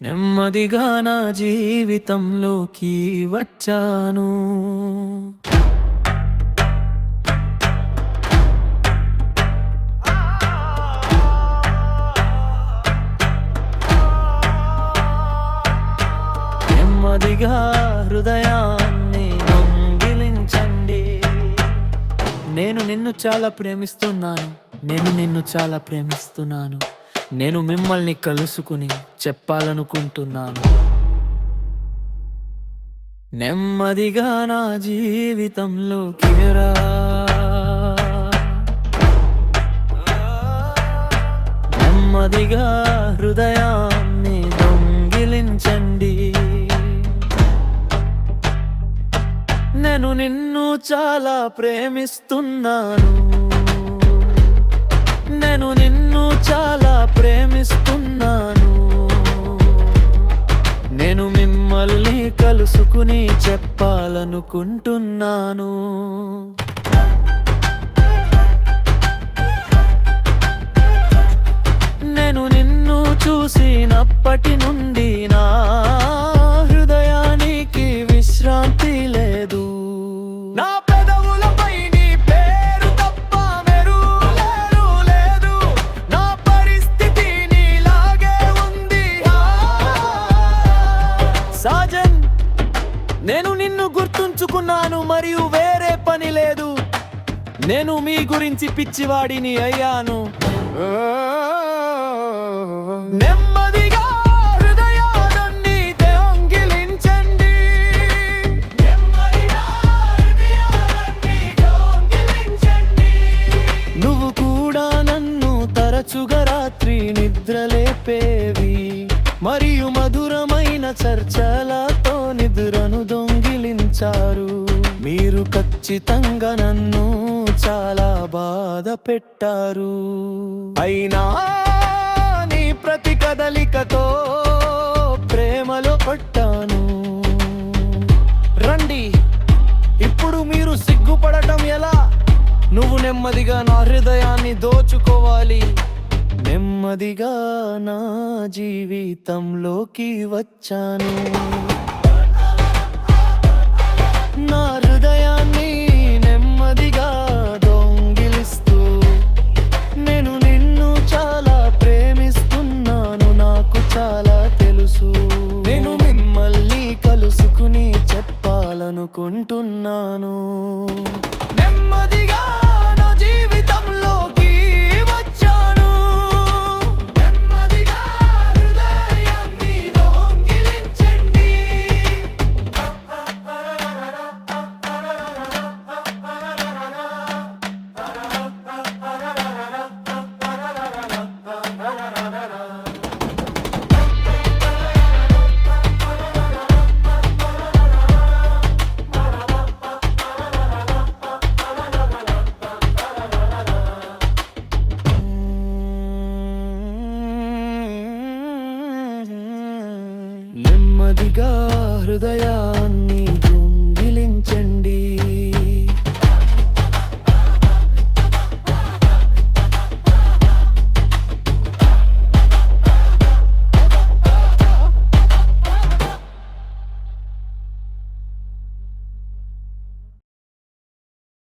నెమ్మదిగా నా జీవితంలోకి వచ్చాను. నెమ్మదిగా హృదయాన్ని దొంగిలించండి. నేను నిన్ను చాలా ప్రేమిస్తున్నాను. నేను నిన్ను చాలా ప్రేమిస్తున్నాను. నేను మిమ్మల్ని కలుసుకుని చెప్పాలనుకుంటున్నాను. నెమ్మదిగా నా జీవితంలోకి రా. చాలా ప్రేమిస్తున్నాను. నేను నిన్ను చాలా ప్రేమిస్తున్నాను. నేను మిమ్మల్ని కలుసుకుని చెప్పాలనుకుంటున్నాను. నేను నిన్ను గుర్తుంచుకున్నాను మరియు వేరే పని లేదు. నేను మీ గురించి పిచ్చివాడిని అయ్యాను. నెమ్మదిగా హృదయాన్ని దొంగిలించండి నువ్వు కూడా నన్ను తరచుగా రాత్రి నిద్రలేపేవి. మరియు మధురమైన చర్చలతో నిద్రను దొంగిలించారు. మీరు ఖచ్చితంగా నన్ను చాలా బాధ పెట్టారు. అయినా నీ ప్రతి కదలికతో ప్రేమలో పట్టాను రండి ఇప్పుడు మీరు సిగ్గుపడటం ఎలా? నువ్వు నెమ్మదిగా నా హృదయాన్ని దోచుకోవాలి. నెమ్మదిగా నా జీవితంలోకి వచ్చాను. నా హృదయాన్ని నెమ్మదిగా దొంగిలిస్తూ నేను నిన్ను చాలా ప్రేమిస్తున్నాను నాకు చాలా తెలుసు. నేను మిమ్మల్ని కలుసుకుని చెప్పాలనుకుంటున్నాను. నెమ్మదిగా నెమ్మదిగా హృదయాన్ని